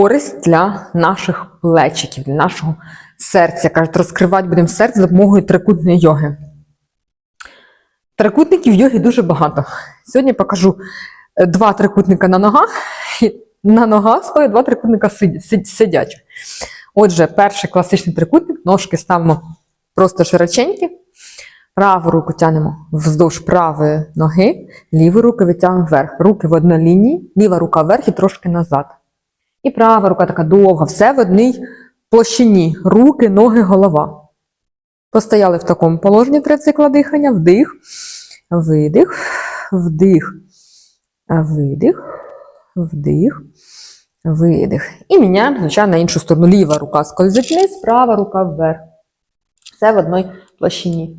користь для наших плечиків, для нашого серця. Кажуть, розкривати будемо серце за допомогою трикутної йоги. Трикутників йоги дуже багато. Сьогодні покажу е, два трикутника на ногах. І на ногах стоять два трикутника сидя- сидячих. Отже, перший класичний трикутник, ножки ставимо просто широченькі. Праву руку тянемо вздовж правої ноги, ліву руку витягнемо вверх. Руки в одній лінії, ліва рука вверх і трошки назад. І права рука така довга, все в одній площині. Руки, ноги, голова. Постояли в такому положенні три цикла дихання. Вдих, видих, вдих, видих, вдих, видих. І міняємо, звичайно, на іншу сторону. Ліва рука скользить вниз, права рука вверх. Все в одній площині.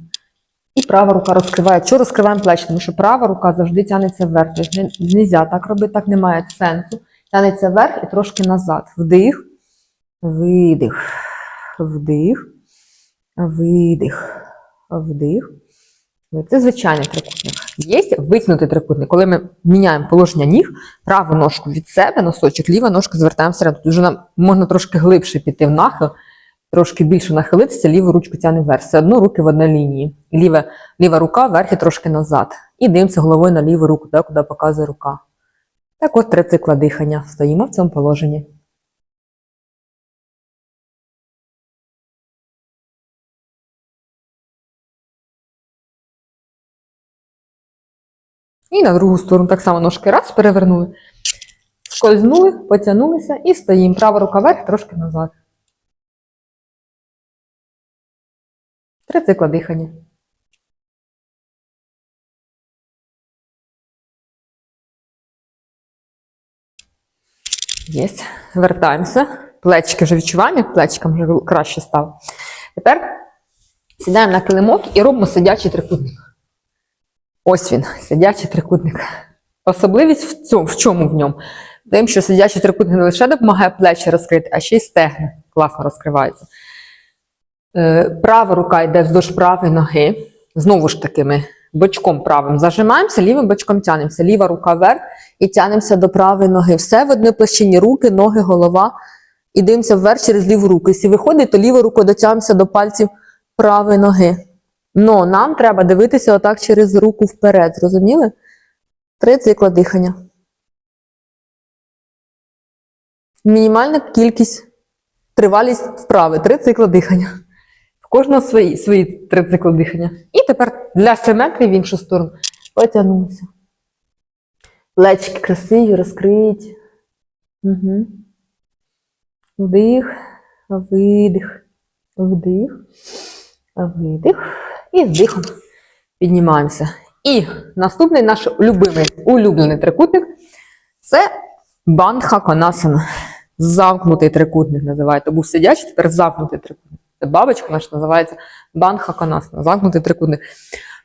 І права рука розкриває. Що розкриваємо плечі? Тому що права рука завжди тягнеться вверх. Тобто не можна так робити, так немає сенсу. Тягнеться вверх і трошки назад. Вдих, видих, вдих, видих, вдих. Це звичайний трикутник. Є витягнутий трикутник. Коли ми міняємо положення ніг, праву ножку від себе, носочок, ліва ножка звертаємо всередину. Тут вже нам можна трошки глибше піти в нахил, трошки більше нахилитися, ліву ручку тягне вверх. Все одно руки в одній лінії. Ліва, ліва рука вверх і трошки назад. І дивимося головою на ліву руку, так, куди показує рука. Так от три цикла дихання. Стоїмо в цьому положенні. І на другу сторону так само ножки раз перевернули. Скользнули, потягнулися і стоїмо. Права рука вверх, трошки назад. Три цикла дихання. Єсть. Вертаємося. Плечики вже відчуваємо, як плечикам вже краще стало. Тепер сідаємо на килимок і робимо сидячий трикутник. Ось він, сидячий трикутник. Особливість в, цьому, в чому в ньому? Тим, що сидячий трикутник не лише допомагає плечі розкрити, а ще й стегна класно розкриваються. Е, Права рука йде вздовж правої ноги. Знову ж таки, ми бочком правим зажимаємося, лівим бочком тянемося. Ліва рука вверх і тянемося до правої ноги. Все в одній площині руки, ноги, голова. І дивимося вверх через ліву руку. Якщо виходить, то ліву руку дотягнемося до пальців правої ноги. Но нам треба дивитися отак через руку вперед. Зрозуміли? Три цикла дихання. Мінімальна кількість, тривалість вправи. Три цикла дихання. Кожного свої, свої три цикли дихання. І тепер для симетрії в іншу сторону потягнулися. Плечики красиві, розкриті. Угу. Вдих, видих, вдих, видих. І з дихом піднімаємося. І наступний наш улюблений, улюблений трикутник це бандха конасана. Замкнутий трикутник називається. Був сидячий, тепер замкнутий трикутник. Бабочка наша називається бандха конасана. Замкнутий трикутник.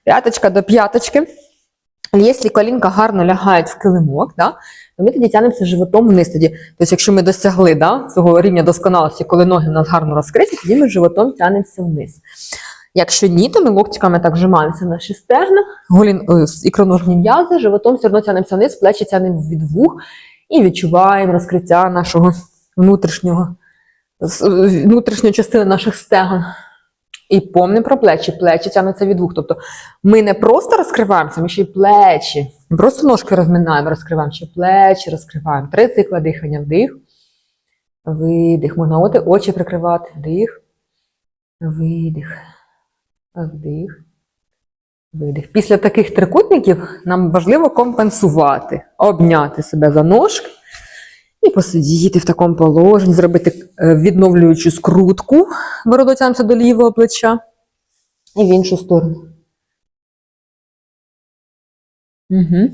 П'яточка до п'яточки. Якщо колінка гарно лягають в килимок, да, то ми тоді тягнемося животом вниз. Тоді, тобто, якщо ми досягли да, цього рівня досконалості, коли ноги у нас гарно розкриті, тоді ми животом тягнемося вниз. Якщо ні, то ми локтиками так на наші стегна, голін, е, ікроножні м'язи, животом все одно тягнемося вниз, плечі тягнемо від вух і відчуваємо розкриття нашого внутрішнього, внутрішньої частини наших стегон. І помнимо про плечі. Плечі тягнуться від вух. Тобто ми не просто розкриваємося, ми ще й плечі. Не просто ножки розминаємо, розкриваємо, ще плечі розкриваємо. Три цикла дихання. Вдих, видих. Можна оти, очі прикривати. Вдих, видих, вдих, видих. Після таких трикутників нам важливо компенсувати, обняти себе за ножки і посидіти в такому положенні, зробити е, відновлюючу скрутку, бороду тягнемося до лівого плеча і в іншу сторону. Угу.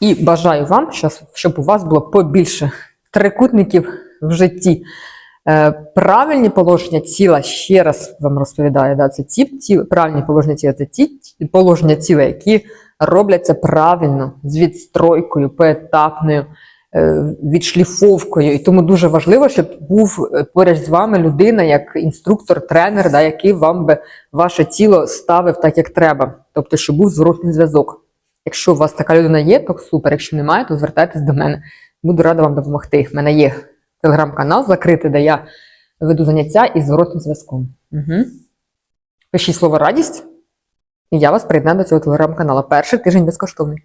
І бажаю вам, щоб у вас було побільше трикутників в житті. Е, правильні положення тіла, ще раз вам розповідаю, да, це ті правильні положення тіла це ті положення тіла, які робляться правильно, з відстройкою, поетапною, відшліфовкою. І тому дуже важливо, щоб був е, поряд з вами людина, як інструктор, тренер, да, який вам би ваше тіло ставив так, як треба. Тобто, щоб був зворотний зв'язок. Якщо у вас така людина є, то супер. Якщо немає, то звертайтесь до мене. Буду рада вам допомогти. У мене є телеграм-канал закритий, де я веду заняття із зворотним зв'язком. Угу. Пишіть слово радість, і я вас приєднаю до цього телеграм-каналу. Перший тиждень безкоштовний.